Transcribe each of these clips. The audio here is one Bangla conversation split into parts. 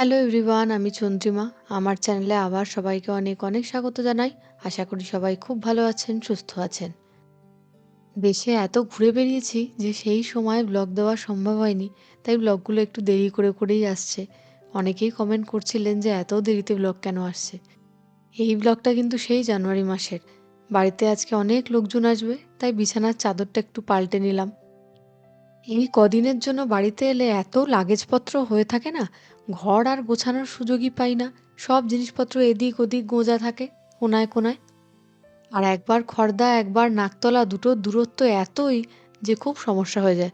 হ্যালো এভরিওয়ান আমি চন্দ্রিমা। আমার চ্যানেলে আবার সবাইকে অনেক অনেক স্বাগত জানাই। আশা করি সবাই খুব ভালো আছেন, সুস্থ আছেন। দেশে এত ঘুরে বেরিয়েছি যে সেই সময় ব্লগ দেওয়া সম্ভব হয়নি, তাই ব্লগগুলো একটু দেরি করে করেই আসছে। অনেকেই কমেন্ট করছিলেন যে এত দেরিতে ব্লগ কেন আসছে? এই ব্লগটা কিন্তু সেই জানুয়ারি মাসের। বাড়িতে আজকে অনেক লোকজন আসবে, তাই বিছানার চাদরটা একটু পাল্টে নিলাম। এই কদিনের জন্য বাড়িতে এলে এত লাগেজপত্র হয়ে থাকে না? ঘর আর গোছানোর সুযোগই পাই না। সব জিনিসপত্র এদিক ওদিক গোঁজা থাকে, কোনায় কোনায়। আর একবার খর্দা, একবার নাকতলা দুটোর দূরত্ব এতই যে খুব সমস্যা হয়ে যায়।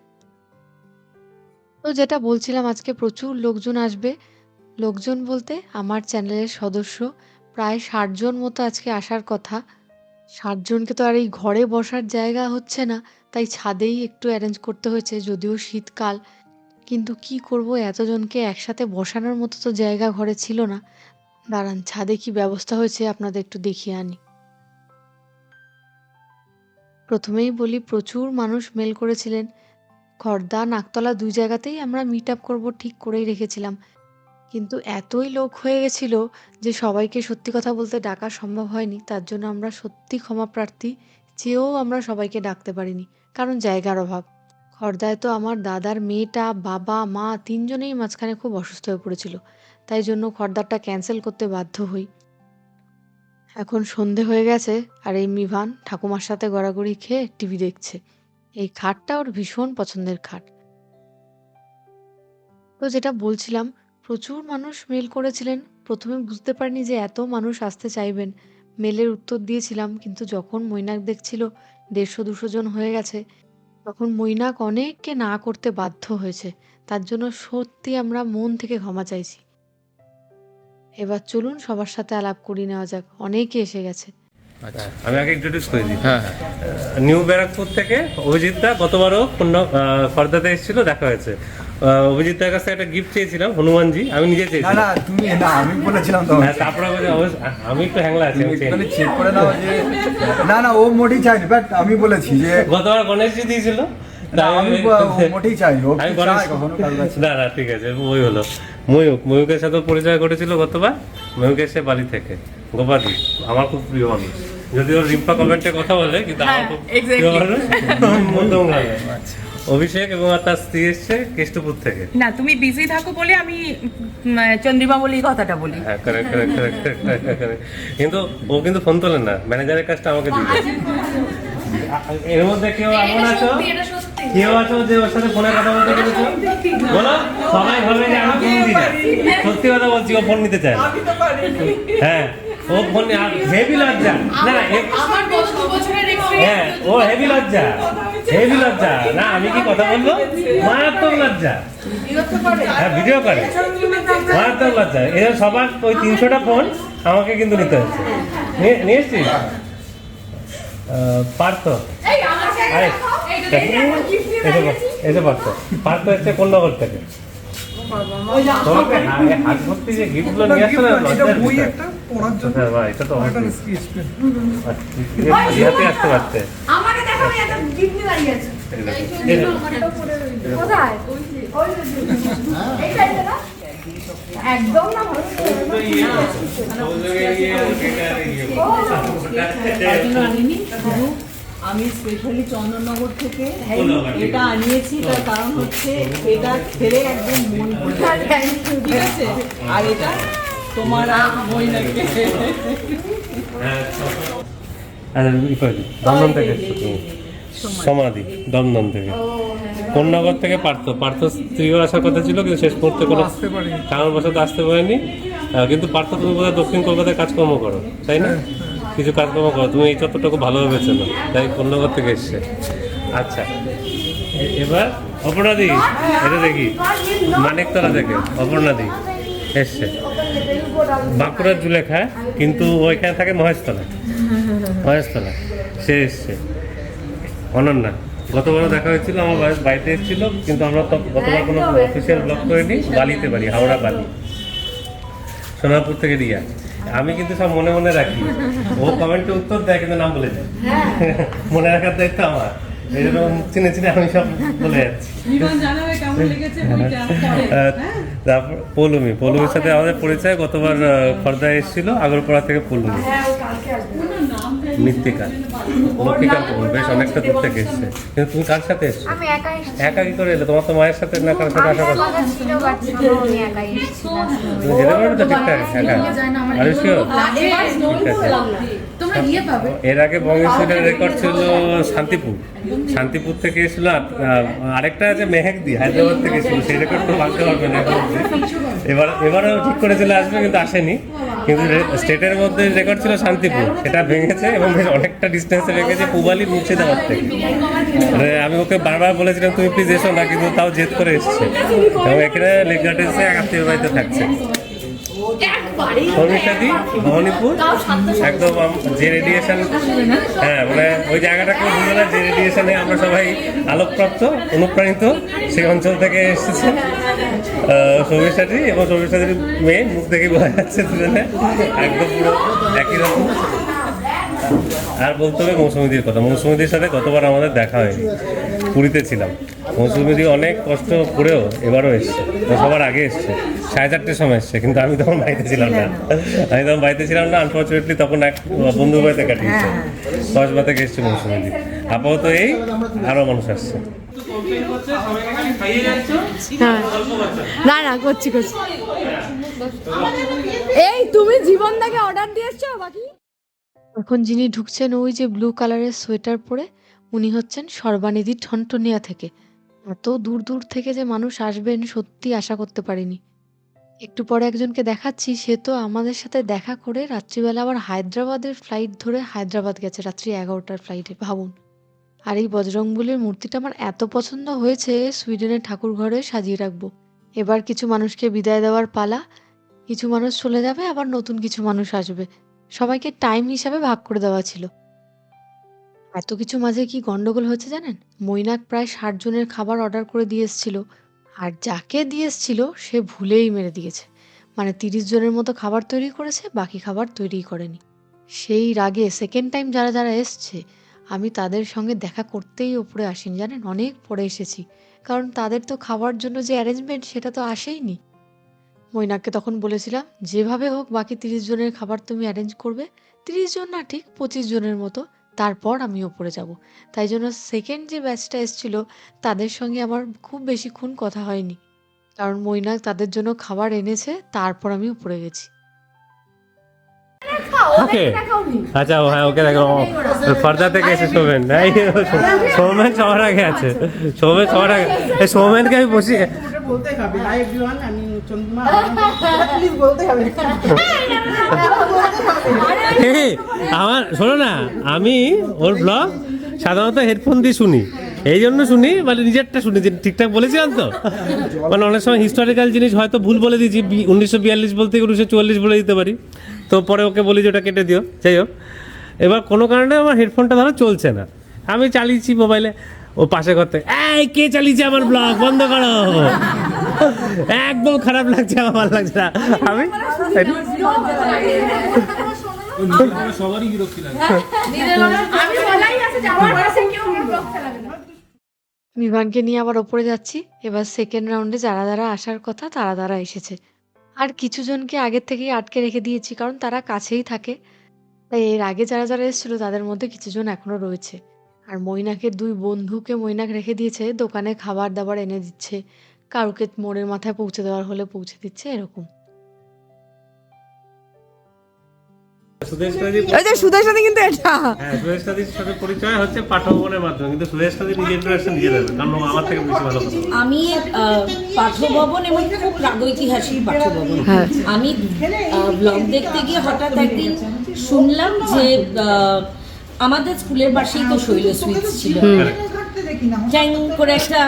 তো যেটা বলছিলাম, আজকে প্রচুর লোকজন আসবে। লোকজন বলতে আমার চ্যানেলের সদস্য, প্রায় ষাট জন মতো আজকে আসার কথা। ষাট জনকে তো আর এই ঘরে বসার জায়গা হচ্ছে না, তাই ছাদেই একটু অ্যারেঞ্জ করতে হয়েছে, যদিও শীতকাল। কিন্তু কি করব এতজনকে একসাথে বসানোর মতো তো জায়গা ঘরে ছিল না। দাঁড়ান, ছাদে কি ব্যবস্থা হয়েছে আপনাদের একটু দেখিয়ে আনি। প্রথমেই বলি, প্রচুর মানুষ মেল করেছিলেন। খর্দা, নাকতলা দুই জায়গাতেই আমরা মিট আপ করব ঠিক করেই রেখেছিলাম। কিন্তু এতই লোক হয়ে গেছিল যে সবাইকে সত্যি কথা বলতে ডাকা সম্ভব হয়নি। তার জন্য আমরা সত্যি ক্ষমা প্রার্থী, চেয়েও আমরা সবাইকে ডাকতে পারিনি, কারণ জায়গার অভাব। খর্দায় তো আমার দাদার মেয়েটা, বাবা, মা তিনজনেই মাঝখানে খুব অসুস্থ হয়ে পড়েছিল। তাই জন্য খর্দারটা ক্যান্সেল করতে বাধ্য হই। এখন সন্ধে হয়ে গেছে আর এই মিভান ঠাকুমার সাথে গড়াগড়ি খেয়ে টিভি দেখছে। এই খাটটা ওর ভীষণ পছন্দের খাট। তো যেটা বলছিলাম, প্রচুর মানুষ মেল করেছিলেন। প্রথমে বুঝতে পারিনি যে এত মানুষ আসতে চাইবেন। মেলের উত্তর দিয়েছিলাম, কিন্তু যখন মৈনাক দেখছিল, দেড়শো দুশো জন হয়ে গেছে। তখন মৈনাক অনেককে না করতে বাধ্য হয়েছে। তার জন্য সত্যি আমরা মন থেকে ক্ষমা চাইছি। এবার চলুন সবার সাথে আলাপ করি নেওয়া যাক। অনেকে এসে গেছে। আচ্ছা আমি আগে ইন্ট্রোডিউস করে দিই। হ্যাঁ হ্যাঁ। নিউ ব্যারাকপুর থেকে অভিজিৎ দা গতবারও পূর্ণ ফর্দাতে এসেছিল দেখা হয়েছে। আহ, অভিজিৎ দার কাছে একটা গিফট চেয়েছিলাম হনুমানজি আমি নিজে না চেয়েছিলাম। না তুমি না আমি বলেছিলাম তো হ্যাঁ, তারপরে আমি একটু হ্যাংলা আছি আমি চেক করে নাও যে না না ও মোটেই চাইনি বাট আমি বলেছি যে গতবার গণেশজি দিয়েছিল না, না ঠিক আছে ওই হলো। ময়ূক ময়ূকের সাথে পরিচয় ঘটেছিল গতবার ময়ূক এসে বাড়ি থেকে গোপাদি আমার খুব প্রিয় মানুষ। যদিও রিম্পা কমেন্টে কথা বলে কিন্তু আমার খুব প্রিয় মানুষ। অভিষেক এবং তার স্ত্রী এসছে কেষ্টপুর থেকে। না তুমি বিজি থাকো বলে আমি চন্দ্রিমা বলি কথাটা বলি। হ্যাঁ. কিন্তু ও কিন্তু ফোন তোলেন না ম্যানেজারের কাজটা আমাকে দিয়ে এর মধ্যে কেউ এমন আছো? কেউ আছো যে ওর সাথে ফোনে কথা বলতে পেরেছ? বলো সবাই ভাবে যে আমি ফোন দিই না। সত্যি কথা বলছি ও ফোন নিতে চায় হ্যাঁ ও ফোন হেভি লজ্জা। না না হ্যাঁ ও হেভি লজ্জা। হেভি লজ্জা না আমি কি কথা বলব? মারাত্মক লজ্জা। হ্যাঁ ভিডিও করে। মারাত্মক লজ্জা। এরা সবার ওই তিনশোটা ফোন আমাকে কিন্তু নিতে হচ্ছে। নিয়ে- এসছিস? পার্থ। আরে এসে পার্থ পার্থ। এসছে কোন্নগর থেকে? তোমাকে হাত ভর্তি যে গিফটগুলো নিয়ে আসছো না। হ্যাঁ, এটা তো। আচ্ছা, আসতে পারতে আমি একটা গিফট নিয়ে দাঁড়িয়ে আছি এই দেখো। কোথায়? ওই যে, এইটা এইটা না? একদম না আমি স্পেশালি চন্দননগর থেকে এটা আনিয়েছি তার কারণ হচ্ছে এটা ফেলে একদম মন ঠিক আছে? আর এটা তোমার দমদম থেকে এসছো তুমি। সমাধি দমদম থেকে। কোন্নগর থেকে পার্থ। পার্থ স্ত্রীও আসার কথা ছিল কিন্তু শেষ মুহূর্তে কোনো কারণ বশত আসতে পারেনি। কিন্তু পার্থ তুমি বোধহয় দক্ষিণ কলকাতায় কাজকর্ম করো তাই না? কিছু কাজকর্ম করো তুমি এই চত্বরটাকে ভালোভাবে চেনো তাই কোন্নগর থেকে এসছে। আচ্ছা এবার অপর্ণাদি এটা দেখি মানিকতলা থেকে অপর্ণাদি এসছে। বাঁকুড়ার জুলেখা কিন্তু ওইখানে থাকে মহেশতলা। মহেশতলা সে এসছে। অনন্যা। গতবারও দেখা হয়েছিল আমার বাড়ি- বাড়িতে এসেছিল কিন্তু আমরা তো গতবার কোনো অফিসিয়াল ব্লগ করিনি বালিতে বাড়ি হাওড়া বালি। সোনারপুর থেকে রিয়া। আমি কিন্তু সব মনে মনে রাখি। ও কমেন্টে উত্তর দেয় কিন্তু নাম বলে দেয়। মনে রাখার দায়িত্ব আমার। এরকম চিনে চিনে আমি সব বলে যাচ্ছি। পরে? তারপর পৌলমি। পৌলমির সাথে আমাদের পরিচয় গতবার খর্দায় এসেছিল আগরপাড়া থেকে পৌলমি। মৃত্তিকা। লক্ষ্মীকান্ত বল, বেশ অনেকটা দূর থেকে এসছে। কিন্তু তুমি কার সাথে এসছো? আমি একাই এসেছি। একা কি করে এলে তোমার তো মায়ের সাথে না কার সাথে আসা কথা তুমি যেতে পারবে তো ঠিকঠাক? একা। আর এর আগে বঙ্গেশ্বরের রেকর্ড ছিল শান্তিপুর। শান্তিপুর থেকে এসেছিল আর- আরেকটা আছে মেহেকদি হায়দ্রাবাদ থেকে এসেছিল সেই রেকর্ড তো ভাঙতে পারবে না এবার এবারও ঠিক করেছিল আসবে কিন্তু আসেনি। কিন্তু স্টেটের মধ্যে রেকর্ড ছিল শান্তিপুর। সেটা ভেঙেছে এবং অনেকটা ডিস্টেন্সে ভেঙেছে পুবালি মুর্শিদাবাদ থেকে। মানে আমি ওকে বারবার বলেছিলাম, তুমি প্লিজ এসো না, কিন্তু তাও জেদ করে এসছে। এবং এখানে লেকঘাটে এসে আত্মীয় বাড়িতে থাকছে। একদম যে রেডিয়েশন হ্যাঁ মানে ওই না যে রেডিয়েশনে আমরা সবাই আলোকপ্রাপ্ত অনুপ্রাণিত সেই অঞ্চল থেকে এসেছে। শর্মিষ্ঠাদি এবং শর্মিষ্ঠাদির মেয়ে মুখ দেখে বোঝা যাচ্ছে দুজনে। একদম পুরো একই রকম। আর বলতে হবে মৌসুমিদির কথা। মৌসুমিদির সাথে গতবার আমাদের দেখা হয়নি। পুরীতে ছিলাম। মৌসুমিদি অনেক কষ্ট করেও এবারও এসছে। সবার আগে এসছে। সাড়ে চারটের সময় এসছে কিন্তু আমি তখন বাড়িতে ছিলাম না। আমি তখন বাড়িতে ছিলাম না আনফর্চুনেটলি তখন এক বন্ধুর বাড়িতে কাটিয়েছে। কসবা থেকে এসছে মৌসুমিদি আপাতত এই আরও মানুষ আসছে। হ্যাঁ। না না করছি করছি। এই তুমি জীবন থেকে অর্ডার দিয়েছ বাকি? এখন যিনি ঢুকছেন ওই যে ব্লু কালারের সোয়েটার পরে উনি হচ্ছেন সর্বানিধি ঠনটনিয়া থেকে। এত দূর দূর থেকে যে মানুষ আসবেন, সত্যি আশা করতে পারিনি। একটু পরে একজনকে দেখাচ্ছি, সে তো আমাদের সাথে দেখা করে রাত্রিবেলা আবার হায়দ্রাবাদের ফ্লাইট ধরে হায়দ্রাবাদ গেছে, রাত্রি এগারোটার ফ্লাইটে ভাবুন। আর এই বজরংবলির মূর্তিটা আমার এত পছন্দ হয়েছে, সুইডেনের ঠাকুর ঘরে সাজিয়ে রাখব। এবার কিছু মানুষকে বিদায় দেওয়ার পালা, কিছু মানুষ চলে যাবে, আবার নতুন কিছু মানুষ আসবে। সবাইকে টাইম হিসাবে ভাগ করে দেওয়া ছিল। এত কিছু মাঝে কি গন্ডগোল হচ্ছে জানেন? মৈনাক প্রায় ষাট জনের খাবার অর্ডার করে দিয়ে এসেছিল। আর যাকে দিয়ে এসেছিল, সে ভুলেই মেরে দিয়েছে। মানে তিরিশ জনের মতো খাবার তৈরি করেছে, বাকি খাবার তৈরি করেনি। সেই রাগে সেকেন্ড টাইম যারা যারা এসছে, আমি তাদের সঙ্গে দেখা করতেই ওপরে আসিনি জানেন? অনেক পরে এসেছি। কারণ তাদের তো খাওয়ার জন্য যে অ্যারেঞ্জমেন্ট সেটা তো আসেইনি। মৈনাককে তখন বলেছিলাম, যেভাবে হোক বাকি তিরিশ জনের খাবার তুমি অ্যারেঞ্জ করবে। তিরিশ জন না ঠিক পঁচিশ জনের মতো। তারপর আমি ওপরে যাব। তাই জন্য সেকেন্ড যে ব্যাচটা এসছিল, তাদের সঙ্গে আমার খুব বেশিক্ষণ কথা হয়নি। কারণ মৈনাক তাদের জন্য খাবার এনেছে, তারপর আমি উপরে গেছি। ওকে। আচ্ছা ও হ্যাঁ ওকে দেখো ফর্দা থেকে এসে সোমেন এই সোমেন সবার আগে আছে। সোমেন সবার আগে এই সোমেনকে আমি এই, আমার শোনো না আমি ওর ব্লগ সাধারণত হেডফোন দিয়ে শুনি। এই জন্য শুনি মানে নিজেরটা শুনি যে ঠিকঠাক বলেছিলাম তো। মানে অনেক সময় হিস্টোরিক্যাল জিনিস হয়তো ভুল বলে দিয়েছি উনিশশো বিয়াল্লিশ বলতে উনিশশো চুয়াল্লিশ বলে দিতে পারি। তো পরে ওকে বলি যে ওটা কেটে দিও যাই হোক। এবার কোনো কারণে আমার হেডফোনটা ধরো চলছে না। আমি চালিয়েছি মোবাইলে ও পাশে করতে এই কে চালিয়েছে আমার ব্লগ বন্ধ করো। একদম খারাপ লাগছে আমার ভালো লাগছে না। আমি? আমি বলাই আছে যে আমার কাছে কেউ ব্লগ চালাবে না বিমানকে নিয়ে আবার ওপরে যাচ্ছি। এবার সেকেন্ড রাউন্ডে যারা যারা আসার কথা তারা তারা এসেছে। আর কিছু জনকে আগের থেকেই আটকে রেখে দিয়েছি, কারণ তারা কাছেই থাকে। তাই এর আগে যারা যারা এসেছিল, তাদের মধ্যে কিছুজন এখনও এখনও রয়েছে। আর মৈনাকের দুই বন্ধুকে মৈনাক রেখে দিয়েছে, দোকানে খাবার দাবার এনে দিচ্ছে কারুকে মোড়ের মাথায় পৌঁছে দেওয়ার হলে পৌঁছে দিচ্ছে, এরকম। ওই যে সুদের সাথে কিন্তু এটা। হ্যাঁ সাথে পরিচয় হচ্ছে পাঠভবনের মাধ্যমে কিন্তু সুরেশ নদী নিজে ইন্ট্রোডাকশন দিয়ে দেবে কারণ আমার থেকে বেশি ভালো আমি আহ, পাঠ্যভবন এবং খুব প্রাগৈতিহাসিক পাঠ্যভবন আমি ব্লগ দেখতে গিয়ে হঠাৎ একদিন শুনলাম যে আহ, আমাদের স্কুলের পাশেই তো শৈল সুইটস ছিল চ্যাং করে একটা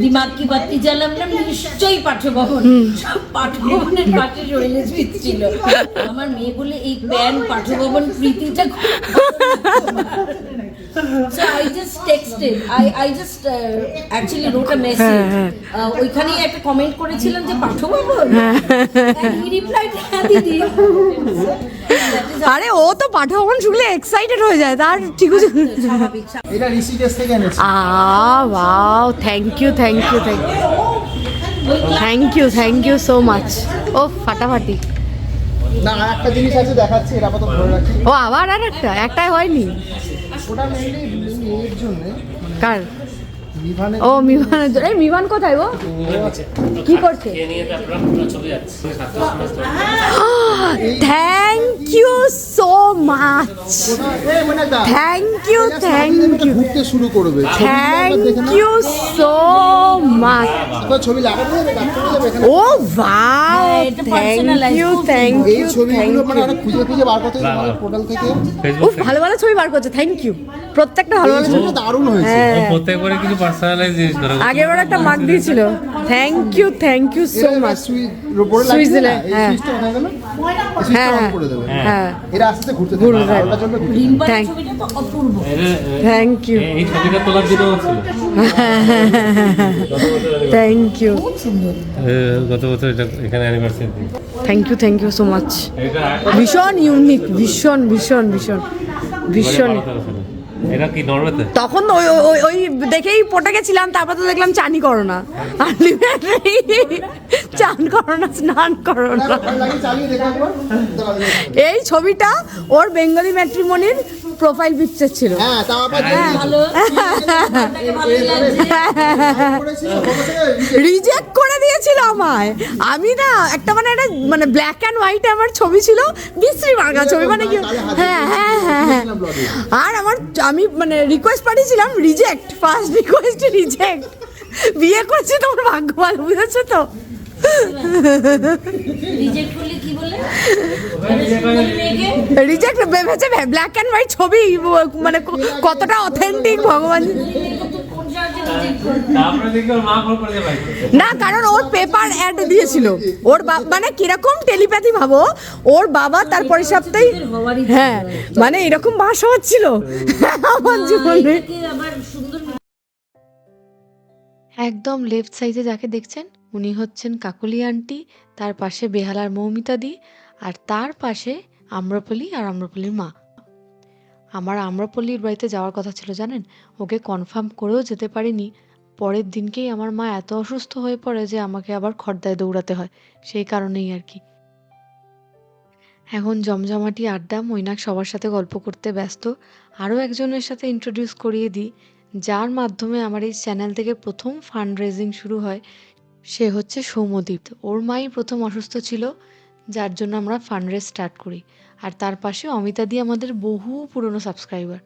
দিমাগ কি বাতি জ্বালাম না নিশ্চয়ই পাঠ্যভবন। পাঠ্যভবনের পাশে শৈল ছিল। আমার মেয়ে বলে এই প্যান পাঠ্যভবন প্রীতিটা So I just texted. I I just uh, actually wrote a message. Uh, ওইখানেই একটা কমেন্ট করেছিলাম যে পাঠবাবু And he replied, হ্যাঁ দিদি। আরে ও তো পাঠাবন শুনলে এক্সাইটেড হয়ে যায়। তার ঠিক আছে। এটা ঋষিকেশ থেকে এনেছি। আ wow thank you thank you thank you thank you thank you so much ও ফাটাফাটি। না একটা জিনিস আছে দেখাচ্ছি এটা আপাতত ধরে রাখি ও আবার আর একটা একটাই হয়নি ওটা মেনলি এর জন্য কার ও মিভানের জন্য- এই মিভান কোথায় গো কি করছে থ্যাংক ইউ সো মাচ মানে থ্যাংক ইউ থ্যাংক ইউ ঘুরতে শুরু করবে থ্যাংক ইউ সো ছবি ও হ্যাঁ, থ্যাংক ইউ থ্যাংক ইউ ছবিগুলো মানে আমরা খুঁজে খুঁজে বার করতে হবে পোর্টাল থেকে। ফেসবুক ভালো ভালো ছবি বার করছে থ্যাংক ইউ প্রত্যেকটা ভালো ভালো ছবি। দারুণ হয়েছে। হ্যাঁ। প্রত্যেকবারে কিছু পার্সোনালাইজ জিনিস ধরে। আগের বার একটা মার্ক দিয়েছিল। Thank you thank you so much এই হ্যাঁ। হয়ে হ্যাঁ, হ্যাঁ। এরা আস্তে আস্তে ঘুরতে থাকবে। জন্য থ্যাংক ইউ এই ছবিটা তোলার জন্য ছিল। থ্যাংক ইউ গত বছর এটা এখানে anniversary thank you thank you so much ভীষণ ইউনিক ভীষণ ভীষণ ভীষণ ভীষণ। এটা কি তখন ওই ওই- ওই দেখেই পটে গেছিলাম তারপর তো দেখলাম চানি করো না। চান করো না স্নান করো না। এই ছবিটা ওর বেঙ্গলি ম্যাট্রিমনির প্রোফাইল পিকচার ছিল। হ্যাঁ তাও আবার ভালো। রিজেক্ট করে দিয়েছিল আমায়। আমি না একটা মানে একটা মানে ব্ল্যাক অ্যান্ড হোয়াইট আমার ছবি ছিল বিশ্রী মার্কা ছবি মানে কি হ্যাঁ হ্যাঁ হ্যাঁ হ্যাঁ। আর আমার আমি মানে রিকোয়েস্ট পাঠিয়েছিলাম রিজেক্ট ফার্স্ট রিকোয়েস্ট রিজেক্ট বিয়ে করছি তোমার ভাগ্য ভালো বুঝেছ তো? রিজেক্ট মানে ভেবেছে ব্ল্যাক অ্যান্ড হোয়াইট ছবি মানে কতটা অথেন্টিক ভগবান। না কারণ ওর পেপার অ্যাড দিয়েছিল। ওর মানে কীরকম টেলিপ্যাথি ভাবো ওর বাবা তার পরের সপ্তাহে হ্যাঁ মানে এরকম ভাষা হচ্ছিল। আমার জীবনে। একদম লেফট সাইডে যাকে দেখছেন উনি হচ্ছেন কাকলি আন্টি, তার পাশে বেহালার মৌমিতা দি আর তার পাশে আম্রপলি আর আম্রপলির মা। আমার আম্রপল্লির বাড়িতে যাওয়ার কথা ছিল জানেন? ওকে কনফার্ম করেও যেতে পারিনি। পরের দিনকেই আমার মা এত অসুস্থ হয়ে পড়ে যে আমাকে আবার খর্দায় দৌড়াতে হয়, সেই কারণেই আর কি। এখন জমজমাটি আড্ডা, মৈনাক সবার সাথে গল্প করতে ব্যস্ত, আরও একজনের সাথে ইন্ট্রোডিউস করিয়ে দিই, যার মাধ্যমে আমার এই চ্যানেল থেকে প্রথম ফান্ড রেজিং শুরু হয় সে হচ্ছে সৌম্যদীপ। ওর মাই প্রথম অসুস্থ ছিল, যার জন্য আমরা ফান্ড রেজ স্টার্ট করি। আর তার পাশে অমিতা দি আমাদের বহু পুরনো সাবস্ক্রাইবার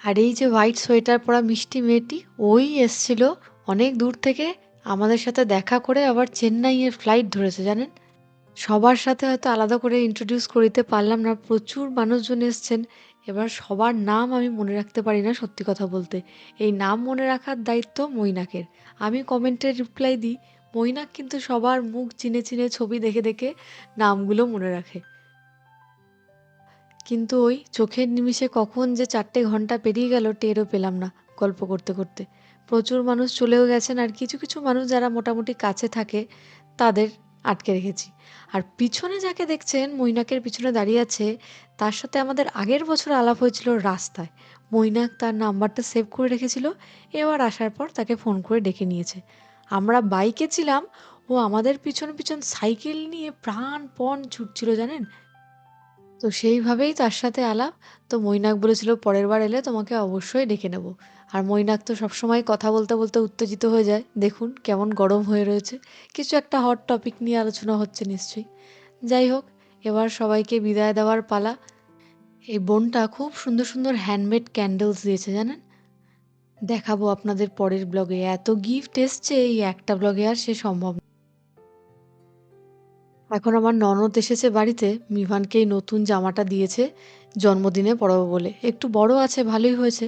আর এই যে হোয়াইট সোয়েটার পরা মিষ্টি মেয়েটি, ওই এসছিল অনেক দূর থেকে আমাদের সাথে দেখা করে আবার চেন্নাইয়ের ফ্লাইট ধরেছে, জানেন? সবার সাথে হয়তো আলাদা করে ইন্ট্রোডিউস করিতে পারলাম না, প্রচুর মানুষজন এসছেন এবার সবার নাম আমি মনে রাখতে পারি না সত্যি কথা বলতে। এই নাম মনে রাখার দায়িত্ব মৈনাকের। আমি কমেন্টে রিপ্লাই দিই, মৈনাক কিন্তু সবার মুখ চিনে চিনে ছবি দেখে দেখে নামগুলো মনে রাখে। কিন্তু ওই চোখের নিমিষে কখন যে চারটে ঘণ্টা পেরিয়ে গেল টেরও পেলাম না গল্প করতে করতে। প্রচুর মানুষ চলেও গেছেন আর কিছু কিছু মানুষ যারা মোটামুটি কাছে থাকে, তাদের আটকে রেখেছি। আর পিছনে যাকে দেখছেন, মৈনাকের পিছনে দাঁড়িয়ে আছে, তার সাথে আমাদের আগের বছর আলাপ হয়েছিল রাস্তায়। মৈনাক তার নাম্বারটা সেভ করে রেখেছিল, এবার আসার পর তাকে ফোন করে ডেকে নিয়েছে। আমরা বাইকে ছিলাম, ও আমাদের পিছন পিছন সাইকেল নিয়ে প্রাণপণ ছুটছিল, জানেন? তো সেইভাবেই তার সাথে আলাপ। তো মৈনাক বলেছিল, পরের বার এলে তোমাকে অবশ্যই ডেকে নেব। আর মৈনাক তো সবসময় কথা বলতে বলতে উত্তেজিত হয়ে যায়। দেখুন কেমন গরম হয়ে রয়েছে। কিছু একটা হট টপিক নিয়ে আলোচনা হচ্ছে নিশ্চয়ই। যাই হোক, এবার সবাইকে বিদায় দেওয়ার পালা। এই বোনটা খুব সুন্দর সুন্দর হ্যান্ডমেড ক্যান্ডেলস দিয়েছে, জানেন? দেখাবো আপনাদের পরের ব্লগে এত গিফট এসছে, এই একটা ব্লগে আর সে সম্ভব। এখন আমার ননদ এসেছে বাড়িতে। মিভানকে এই নতুন জামাটা দিয়েছে জন্মদিনে পরাবো বলে। একটু বড় আছে, ভালোই হয়েছে।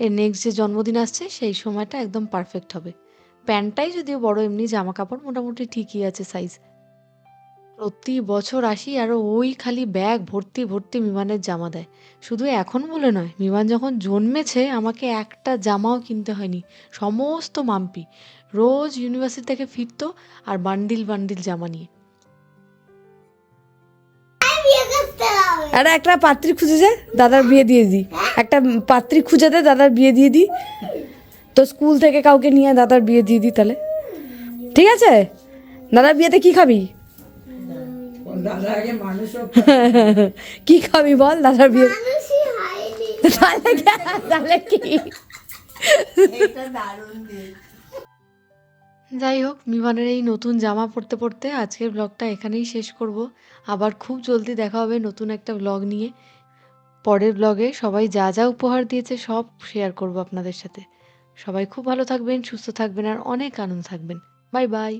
এর নেক্সট যে জন্মদিন আসছে, সেই সময়টা একদম পারফেক্ট হবে। প্যান্টটাই যদিও বড়, এমনি জামা কাপড় মোটামুটি ঠিকই আছে সাইজ প্রতি বছর আসি, আর ওই খালি ব্যাগ ভর্তি ভর্তি মিমানের জামা দেয়। শুধু এখন বলে নয়, মিমান যখন জন্মেছে, আমাকে একটা জামাও কিনতে হয়নি, সমস্ত মাম্পি। রোজ ইউনিভার্সিটি থেকে ফিরতো আর বান্ডিল বান্ডিল জামা নিয়ে। আরে, একটা পাত্রী খুঁজে খুঁজেছে দাদার বিয়ে দিয়ে দিই একটা পাত্রী খুঁজে দে দাদার বিয়ে দিয়ে দিই তো স্কুল থেকে কাউকে নিয়ে দাদার বিয়ে দিয়ে দিই তাহলে। ঠিক আছে? দাদার বিয়েতে কি খাবি? কি খাবি বল দাদার বিয়ে? তাহলে কি- তাহলে কি? যাই হোক মিমানের এই নতুন জামা পরতে পরতে আজকের ব্লগটা এখানেই শেষ করব। আবার খুব জলদি দেখা হবে নতুন একটা ব্লগ নিয়ে। পরের ব্লগে সবাই যা যা উপহার দিয়েছে সব শেয়ার করব আপনাদের সাথে। সবাই খুব ভালো থাকবেন, সুস্থ থাকবেন, আর অনেক আনন্দ থাকবেন। Bye bye